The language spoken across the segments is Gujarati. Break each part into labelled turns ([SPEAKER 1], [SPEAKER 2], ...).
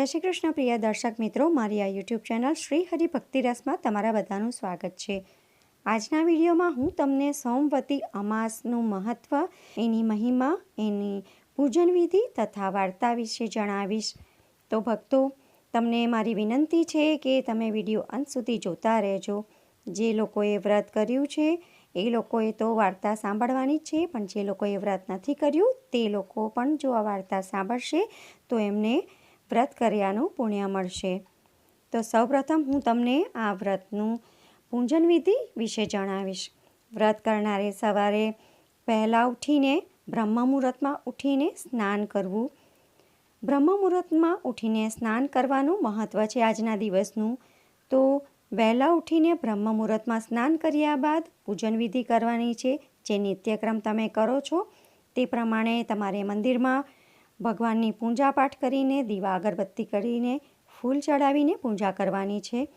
[SPEAKER 1] જય શ્રી કૃષ્ણ, પ્રિય દર્શક મિત્રો. મારી આ યુટ્યુબ ચેનલ શ્રી હરિ ભક્તિરસમાં તમારા બધાનું સ્વાગત છે. આજના વિડીયોમાં હું તમને સોમવતી અમાસનું મહત્ત્વ એની મહિમા, એની પૂજન વિધિ તથા વાર્તા વિશે જણાવીશ. તો ભક્તો, તમને મારી વિનંતી છે કે તમે વીડિયો અંત સુધી જોતા રહેજો. જે લોકોએ વ્રત કર્યું છે, એ લોકોએ તો વાર્તા સાંભળવાની જ છે, પણ જે લોકોએ વ્રત નથી કર્યું, તે લોકો પણ જો આ વાર્તા સાંભળશે, તો એમને વ્રત કર્યાનું પુણ્ય મળશે. તો સૌપ્રથમ હું તમને આ વ્રતનું પૂજન વિધિ વિશે જણાવીશ. વ્રત કરનારે સવારે પહેલાં ઉઠીને બ્રહ્મ મુહૂર્તમાં ઉઠીને સ્નાન કરવું. બ્રહ્મ મુહૂર્તમાં ઉઠીને સ્નાન કરવાનું મહત્ત્વ છે આજના દિવસનું. તો વહેલા ઉઠીને બ્રહ્મ મુહૂર્તમાં સ્નાન કર્યા બાદ પૂજન વિધિ કરવાની છે. જે નિત્યક્રમ તમે કરો છો તે પ્રમાણે તમારે મંદિરમાં ભગવાનની પૂજા પાઠ કરીને, દીવા અગરબત્તી કરીને, ફૂલ ચડાવીને પૂજા કરવાની છે.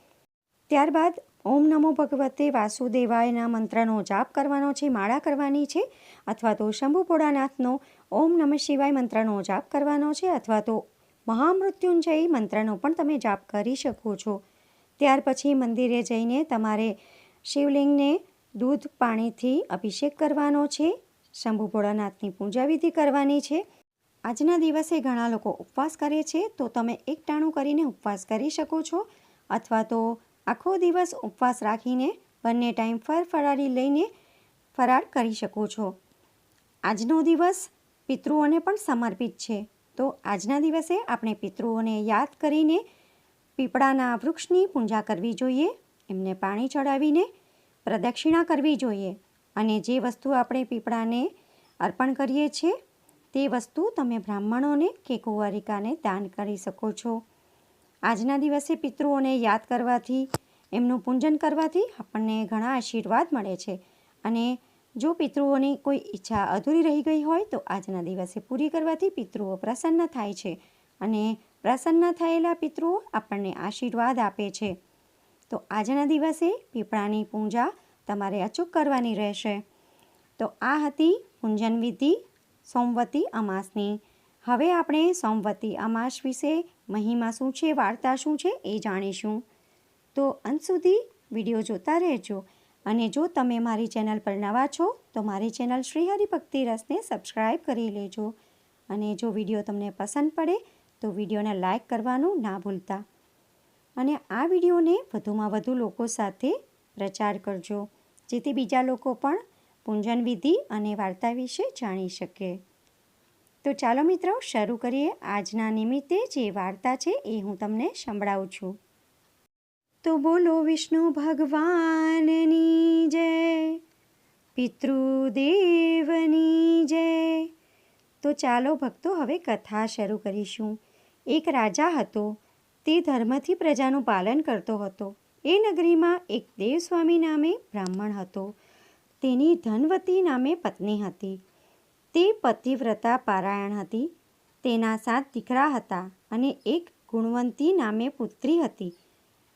[SPEAKER 1] ત્યારબાદ ઓમ નમો ભગવતે વાસુદેવાયના મંત્રનો જાપ કરવાનો છે, માળા કરવાની છે, અથવા તો શંભુ ભોળાનાથનો ઓમ નમઃ શિવાય મંત્રનો જાપ કરવાનો છે, અથવા તો મહામૃત્યુંજય મંત્રનો પણ તમે જાપ કરી શકો છો. ત્યાર પછી મંદિરે જઈને તમારે શિવલિંગને દૂધ પાણીથી અભિષેક કરવાનો છે, શંભુ ભોળાનાથની પૂજા વિધિ કરવાની છે આજના દિવસે ઘણા લોકો ઉપવાસ કરે છે, તો તમે એક ટાણું કરીને ઉપવાસ કરી શકો છો. અથવા તો આખો દિવસ ઉપવાસ રાખીને બંને ટાઈમ ફર ફરાળી લઈને ફરાળ કરી શકો છો. આજનો દિવસ પિતૃઓને પણ સમર્પિત છે. તો આજના દિવસે આપણે પિતૃઓને યાદ કરીને પીપળાના વૃક્ષની પૂજા કરવી જોઈએ, એમને પાણી ચડાવીને પ્રદક્ષિણા કરવી જોઈએ. અને જે વસ્તુ આપણે પીપળાને અર્પણ કરીએ છીએ તે વસ્તુ તમે બ્રાહ્મણોને કે કુંવારિકાને દાન કરી શકો છો. આજના દિવસે પિતૃઓને યાદ કરવાથી, એમનું પૂજન કરવાથી આપણને ઘણા આશીર્વાદ મળે છે. અને જો પિતૃઓની કોઈ ઈચ્છા અધૂરી રહી ગઈ હોય, તો આજના દિવસે પૂરી કરવાથી પિતૃઓ પ્રસન્ન થાય છે. અને પ્રસન્ન થયેલા પિતૃઓ આપણને આશીર્વાદ આપે છે. તો આજના દિવસે પીપળાની પૂજા તમારે અચૂક કરવાની રહેશે. તો આ હતી પૂંજન વિધિ સોમવતી અમાસની. હવે આપણે સોમવતી અમાસ વિશે મહિમા શું છે, વાર્તા શું છે એ જાણીશું. તો અંત સુધી વીડિયો જોતા રહેજો અને જો તમે મારી ચેનલ પર નવા છો, તો મારી ચેનલ શ્રી હરિભક્તિ રસને સબસ્ક્રાઈબ કરી લેજો. અને જો વીડિયો તમને પસંદ પડે, તો વિડીયોને લાઇક કરવાનું ના ભૂલતા. અને આ વિડીયોને વધુમાં વધુ લોકો સાથે પ્રચાર કરજો. જેથી બીજા લોકો પણ પૂંજન વિધિ અને વાર્તા વિશે જાણી શકે. તો ચાલો મિત્રો, શરૂ કરીએ આજના નિમિત્તે જે વાર્તા છે એ હું તમને સંભળાવું છું. તો બોલો વિષ્ણુ ભગવાનની જય, પિતૃદેવની જય. તો ચાલો ભક્તો, હવે કથા શરૂ કરીશું. એક રાજા હતો. તે ધર્મથી પ્રજાનું પાલન કરતો હતો. એ નગરીમાં એક દેવસ્વામી નામે બ્રાહ્મણ હતો. તેની ધનવતી નામે પત્ની હતી. તે પતિવ્રતા પારાયણ હતી. તેના સાત દીકરા હતા અને એક ગુણવંતી નામે પુત્રી હતી.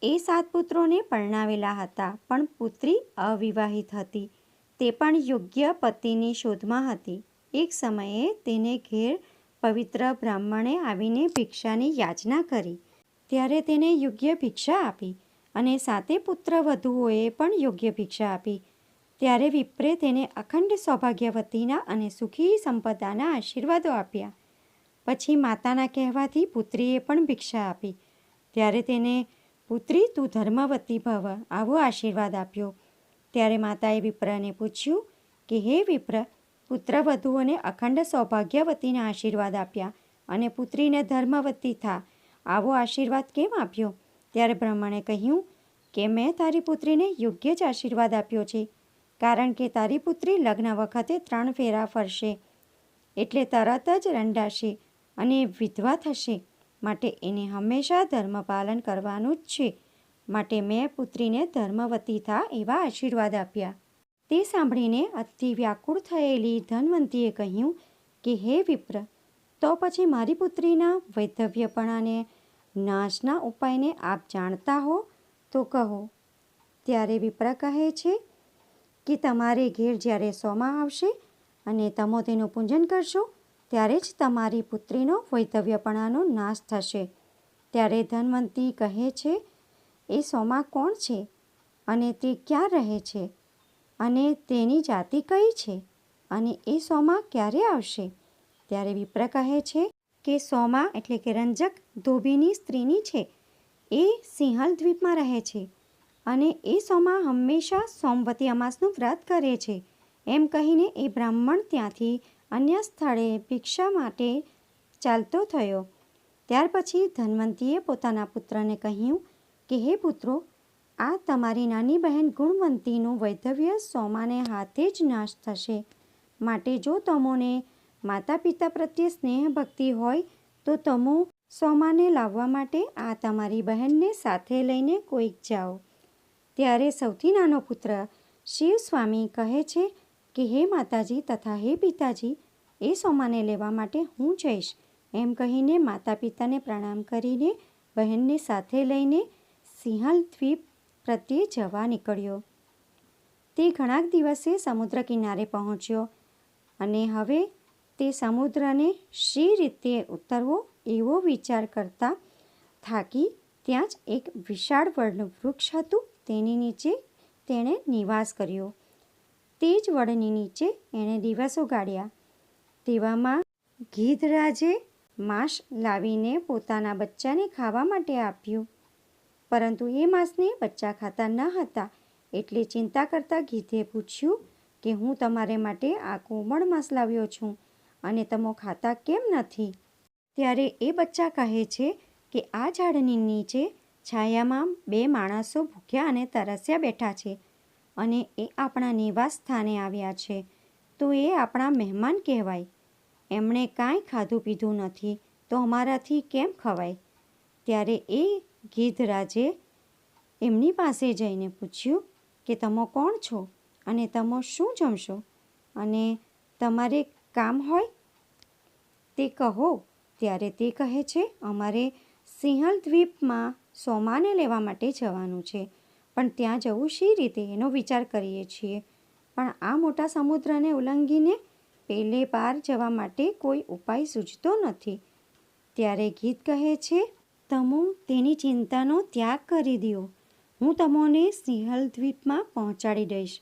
[SPEAKER 1] એ સાત પુત્રોને પરણાવેલા હતા, પણ પુત્રી અવિવાહિત હતી. તે પણ યોગ્ય પતિની શોધમાં હતી. એક સમયે તેને ઘેર પવિત્ર બ્રાહ્મણે આવીને ભિક્ષાની યાચના કરી. ત્યારે તેને યોગ્ય ભિક્ષા આપી અને સાતે પુત્ર વધુઓએ પણ યોગ્ય ભિક્ષા આપી. ત્યારે વિપ્રે તેને અખંડ સૌભાગ્યવતીના અને સુખી સંપદાના આશીર્વાદો આપ્યા. પછી માતાના કહેવાથી પુત્રીએ પણ ભિક્ષા આપી. ત્યારે તેને, પુત્રી, તું ધર્મવતી ભવ, આવો આશીર્વાદ આપ્યો. ત્યારે માતાએ વિપ્રને પૂછ્યું કે, હે વિપ્ર, પુત્રવધુઓને અખંડ સૌભાગ્યવતીના આશીર્વાદ આપ્યા અને પુત્રીને ધર્મવતી થા. આવો આશીર્વાદ કેમ આપ્યો? ત્યારે બ્રહ્મણે કહ્યું કે, મેં તારી પુત્રીને યોગ્ય જ આશીર્વાદ આપ્યો છે. કારણ કે તારી પુત્રી લગ્ન વખતે ત્રણ ફેરા ફરશે. એટલે તરત જ રંડાશે અને વિધવા થશે. માટે એને હંમેશા ધર્મ પાલન કરવાનું જ છે. માટે મેં પુત્રીને ધર્મવતી થા એવા આશીર્વાદ આપ્યા. તે સાંભળીને અતિ વ્યાકુળ થયેલી ધનવંતીએ કહ્યું કે, હે વિપ્ર, તો પછી મારી પુત્રીના વૈધવ્યપણાને નાશના ઉપાયને આપ જાણતા હો? તો કહો, ત્યારે વિપ્ર કહે છે કે તમારે ઘેર જ્યારે સોમાં આવશે અને તમો તેનું પૂજન કરશો, ત્યારે જ તમારી પુત્રીનો વૈધવ્યપણાનો નાશ થશે. ત્યારે ધનવંતી કહે છે, એ સોમા કોણ છે અને તે ક્યાં રહે છે અને તેની જાતિ કઈ છે અને એ સોમા ક્યારે આવશે? ત્યારે વિપ્ર કહે છે, કે સોમા એટલે કે રંજક ધોબીની સ્ત્રીની છે. એ સિંહલ દ્વીપમાં રહે છે. અને એ સોમા હંમેશા સોમવતી અમાસનું વ્રત કરે છે. એમ કહીને એ બ્રાહ્મણ ત્યાંથી અન્ય સ્થળે ભિક્ષા માટે ચાલતો થયો. ત્યાર પછી ધન્વંતીએ પોતાના પુત્રને કહ્યું કે, હે પુત્રો, આ તમારી નાની બહેન ગુણવંતીનું વૈધવ્ય સોમાને હાથે જ નાશ થશે. માટે જો તમોને માતા પિતા પ્રત્યે સ્નેહ ભક્તિ હોય, તો તમો સોમાને લાવવા માટે આ તમારી બહેનને સાથે લઈને કોઈક જાઓ. ત્યારે સૌથી નાનો પુત્ર શિવસ્વામી કહે છે કે, હે માતાજી તથા હે પિતાજી, એ સોમાને લેવા માટે હું જઈશ. એમ કહીને માતા પિતાને પ્રણામ કરીને બહેનને સાથે લઈને સિંહલ દ્વીપ પ્રત્યે જવા નીકળ્યો. તે ઘણા દિવસે સમુદ્ર કિનારે પહોંચ્યો અને હવે તે સમુદ્રને શી રીતે ઉતરવો એવો વિચાર કરતા થાકી ત્યાં જ એક વિશાળ વડનું વૃક્ષ હતું. તેની નીચે તેણે નિવાસ કર્યો. તે જ વડની નીચે એણે દિવસો ગાળ્યા. તેવામાં ગીધરાજે માંસ લાવીને પોતાના બચ્ચાને ખાવા માટે આપ્યું. પરંતુ એ માંસને બચ્ચા ખાતા ન હતા. એટલે ચિંતા કરતા ગીધે પૂછ્યું કે, હું તમારે માટે આ કોમળ માંસ લાવ્યો છું અને તમો ખાતા કેમ નથી? ત્યારે એ બચ્ચા કહે છે કે આ ઝાડની નીચે છાયામાં બે માણસો ભૂખ્યા અને તરસ્યા બેઠા છે અને એ આપણા નિવાસ સ્થાને આવ્યા છે. તો એ આપણા મહેમાન કહેવાય. એમણે કાંઈ ખાધું પીધું નથી, તો અમારાથી કેમ ખવાય? ત્યારે એ ગીધરાજે એમની પાસે જઈને પૂછ્યું કે, તમે કોણ છો અને તમે શું જમશો? અને તમારે કામ હોય? તે કહો. ત્યારે તે કહે છે, અમારે સિંહલ દ્વીપમાં સોમાને લેવા માટે જવાનું છે. પણ ત્યાં જવું શી રીતે? એનો વિચાર કરીએ છીએ. પણ આ મોટા સમુદ્રને ઉલ્લંઘીને પેલે પાર જવા માટે કોઈ ઉપાય સૂચતો નથી. ત્યારે ગીત કહે છે, તમો તેની ચિંતાનો ત્યાગ કરી દો હું તમોને સિંહલ દ્વીપમાં પહોંચાડી દઈશ.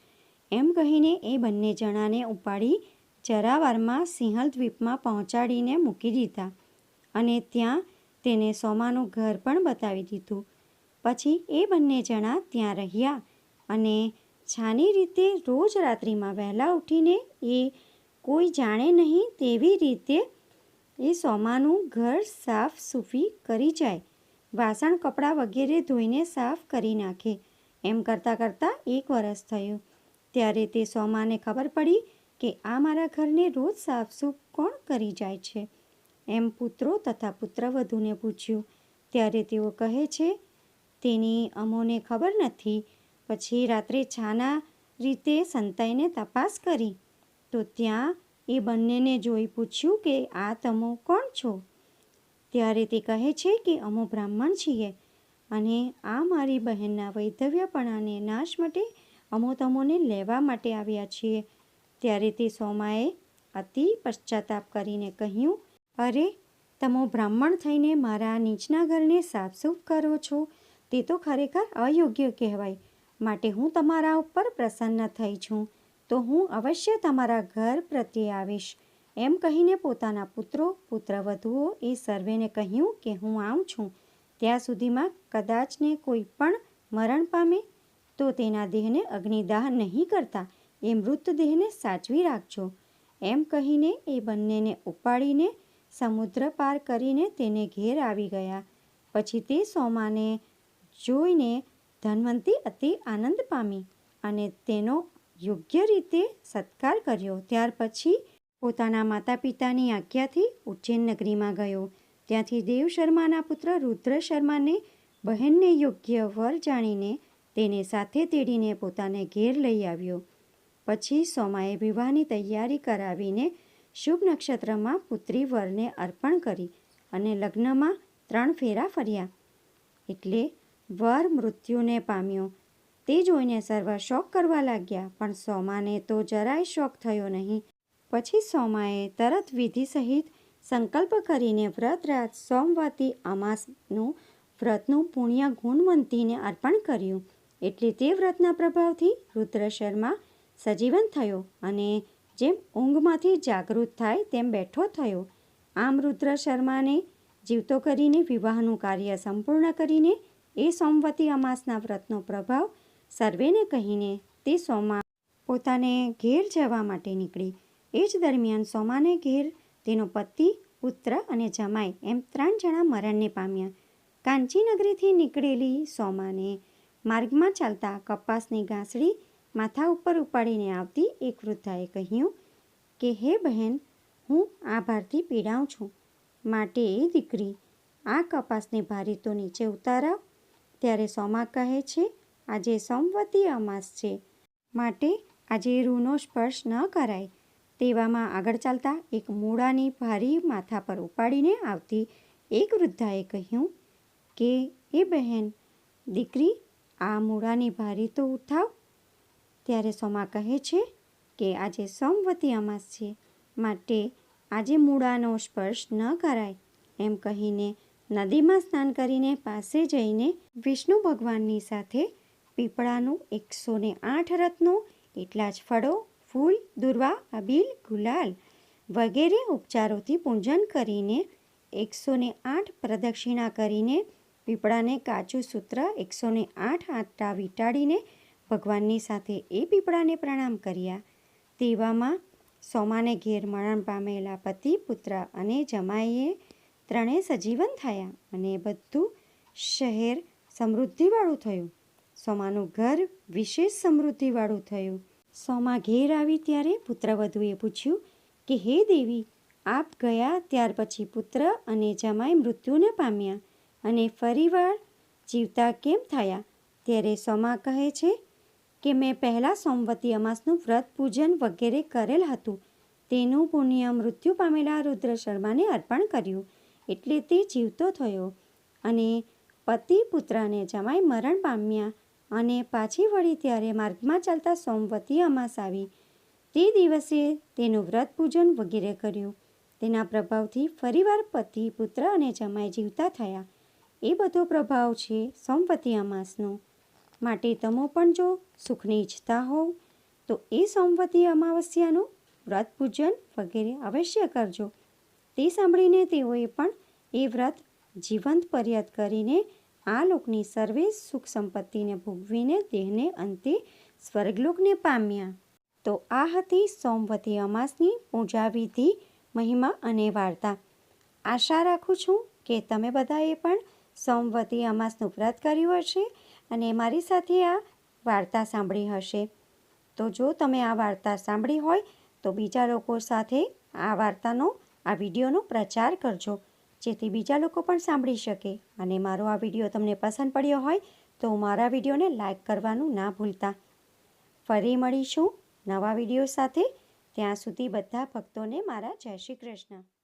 [SPEAKER 1] એમ કહીને એ બંને જણાને ઉપાડી જરાવારમાં સિંહલ દ્વીપમાં પહોંચાડીને મૂકી દીધા. અને ત્યાં તેને સોમાનું ઘર પણ બતાવી દીધું. પછી એ બંને જણા ત્યાં રહ્યા અને છાની રીતે રોજ રાત્રિમાં વહેલા ઉઠીને એ કોઈ જાણે નહીં તેવી રીતે એ સોમાનું ઘર સાફ સૂફી કરી જાય. વાસણ, કપડાં વગેરે ધોઈને સાફ કરી નાખે. એમ કરતાં કરતાં એક વરસ થયું. ત્યારે તે સોમાને ખબર પડી કે આ મારા ઘરને રોજ સાફસૂફ કોણ કરી જાય છે? એમ પુત્રો તથા પુત્રવધૂને પૂછ્યું. ત્યારે તેઓ કહે છે, તેની અમોને ખબર નથી. પછી રાત્રે છાના રીતે સંતાઈને તપાસ કરી. તો ત્યાં એ બંનેને જોઈ પૂછ્યું કે આ તમો કોણ છો? ત્યારે તે કહે છે કે અમો બ્રાહ્મણ છીએ અને આ મારી બહેનના વૈધવ્યપણાને નાશ માટે અમો તમોને લેવા માટે આવ્યા છીએ. ત્યારે તે સોમાએ અતિ પશ્ચાતાપ કરીને કહ્યું અરે, તમો બ્રાહ્મણ થઈને મારા નીચના ઘરને સાફસૂફ કરો છો? તે તો ખરેખર અયોગ્ય કહેવાય. માટે હું તમારા ઉપર પ્રસન્ન થઈ છું. તો હું અવશ્ય તમારા ઘર પ્રત્યે આવીશ. એમ કહીને પોતાના પુત્રો, પુત્રવધુઓ એ સર્વેને કહ્યું કે હું આવું છું. ત્યાં સુધીમાં કદાચને કોઈ પણ મરણ પામે તો તેના દેહને અગ્નિદાહ નહીં કરતા, એ મૃતદેહને સાચવી રાખજો. એમ કહીને એ બંનેને ઉપાડીને સમુદ્ર પાર કરીને તેને ઘેર આવી ગયા. પછી તે સોમાને જોઈને ધનવંતી અતિ આનંદ પામી અને તેનો યોગ્ય રીતે સત્કાર કર્યો. ત્યાર પછી પોતાના માતા પિતાની આજ્ઞાથી ઉજ્જૈન નગરીમાં ગયો. ત્યાંથી દેવ શર્માના પુત્ર રુદ્ર શર્માને બહેનને યોગ્ય વર જાણીને તેને સાથે તેડીને પોતાને ઘેર લઈ આવ્યો. પછી સોમાએ વિવાહની તૈયારી કરાવીને શુભ નક્ષત્રમાં પુત્રી વરને અર્પણ કરી અને લગ્નમાં ત્રણ ફેરા ફર્યા. એટલે વર મૃત્યુને પામ્યો. તે જોઈને સર્વ શોક કરવા લાગ્યા, પણ સોમાને તો જરાય શોક થયો નહીં. પછી સોમાએ તરત વિધિ સહિત સંકલ્પ કરીને વ્રત રાત સોમવતી અમાસનું વ્રતનું પુણ્ય ગુણવંતીને અર્પણ કર્યું. એટલે તે વ્રતના પ્રભાવથી રુદ્ર શર્મા સજીવન થયો અને જેમ ઊંઘમાંથી જાગૃત થાય, તેમ બેઠો થયો. આમ રુદ્ર શર્માને જીવતો કરીને, વિવાહનું કાર્ય સંપૂર્ણ કરીને, એ સોમવતી અમાસના વ્રતનો પ્રભાવ સર્વેને કહીને તે સોમા પોતાને ઘેર જવા માટે નીકળી. એ જ દરમિયાન સોમાને ઘેર તેનો પતિ, પુત્ર અને જમાઈ એમ ત્રણ જણા મરણને પામ્યા. કાંચીનગરીથી નીકળેલી સોમાને માર્ગમાં ચાલતા કપાસની ગાંસડી માથા ઉપર ઉપાડીને આવતી એક વૃદ્ધાએ કહ્યું કે, હે બહેન, હું આ ભારથી પીડાઉં છું. માટે એ દીકરી આ કપાસને ભારી તો નીચે ઉતારાવ. ત્યારે સોમા કહે છે, આજે સોમવતી અમાસ છે. માટે આજે રૂનો સ્પર્શ ન કરાય. તેવામાં આગળ ચાલતા એક મૂળાની ભારી માથા પર ઉપાડીને આવતી એક વૃદ્ધાએ કહ્યું કે એ બહેન, દીકરી, આ મૂળાની ભારી તો ઉઠાવ. ત્યારે સોમા કહે છે કે આજે સોમવતી અમાસ છે, માટે આજે મૂળાનો સ્પર્શ ન કરાય. એમ કહીને નદીમાં સ્નાન કરીને પાસે જઈને વિષ્ણુ ભગવાનની સાથે પીપળાનું એકસો ને આઠ રત્નો, એટલા જ ફળો, ફૂલ, દુર્વા, અબીલ, ગુલાલ વગેરે ઉપચારોથી પૂજન કરીને એકસો ને આઠ પ્રદક્ષિણા કરીને પીપળાને કાચું સૂત્ર એકસો ને આઠ આંટા વીંટાળીને ભગવાનની સાથે એ પીપળાને પ્રણામ કર્યા. તેવામાં સોમાને ઘેર મરણ પામેલા પતિ, પુત્ર અને જમાઈએ ત્રણેય સજીવન થયા અને બધું શહેર સમૃદ્ધિવાળું થયું. સોમાનું ઘર વિશેષ સમૃદ્ધિવાળું થયું. સોમા ઘેર આવી ત્યારે પુત્રવધુએ પૂછ્યું કે, હે દેવી, આપ ગયા ત્યાર પછી પુત્ર અને જમાઈ મૃત્યુને પામ્યા અને ફરીવાર જીવતા કેમ થયા? ત્યારે સોમા કહે છે કે મેં પહેલાં સોમવતી અમાસનું વ્રત પૂજન વગેરે કરેલ હતું. તેનું પુણ્ય મૃત્યુ પામેલા રુદ્ર શર્માને અર્પણ કર્યું. એટલે તે જીવતો થયો અને પતિ પુત્રને જમાઈ મરણ પામ્યા અને પાછી વળી ત્યારે માર્ગમાં ચાલતા સોમવતી અમાસ આવી. તે દિવસે તેનું વ્રત પૂજન વગેરે કર્યું. તેના પ્રભાવથી ફરીવાર પતિ પુત્ર અને જમાઈ જીવતા થયા. એ બધો પ્રભાવ છે સોમવતી અમાસનો. માટે તમે પણ જો સુખની ઈચ્છતા હોવ તો એ સોમવતી અમાવસ્યાનું વ્રત પૂજન વગેરે અવશ્ય કરજો. તે સાંભળીને તેઓએ પણ એ વ્રત જીવંત પર્યત કરીને આ લોકની સર્વે સુખ સંપત્તિને ભોગવીને દેહને અંતે સ્વર્ગલોકને પામ્યા. તો આ હતી સોમવતી અમાસની પૂજા વિધિ મહિમા અને વાર્તા. આશા રાખું છું કે તમે બધાએ પણ સોમવતી અમાસનું વ્રત કર્યું હશે. અને મારી સાથે આ વાર્તા સાંભળી હશે. તો જો તમે આ વાર્તા સાંભળી હોય, તો બીજા લોકો સાથે આ વાર્તાનો, આ વિડીયોનો પ્રચાર કરજો, જેથી બીજા લોકો પણ સાંભળી શકે. અને મારો આ વીડિયો તમને પસંદ પડ્યો હોય, તો મારા વિડીયોને લાઈક કરવાનું ના ભૂલતા. ફરી મળીશું નવા વીડિયો સાથે. ત્યાં સુધી બધા ભક્તોને મારા જય શ્રી કૃષ્ણ.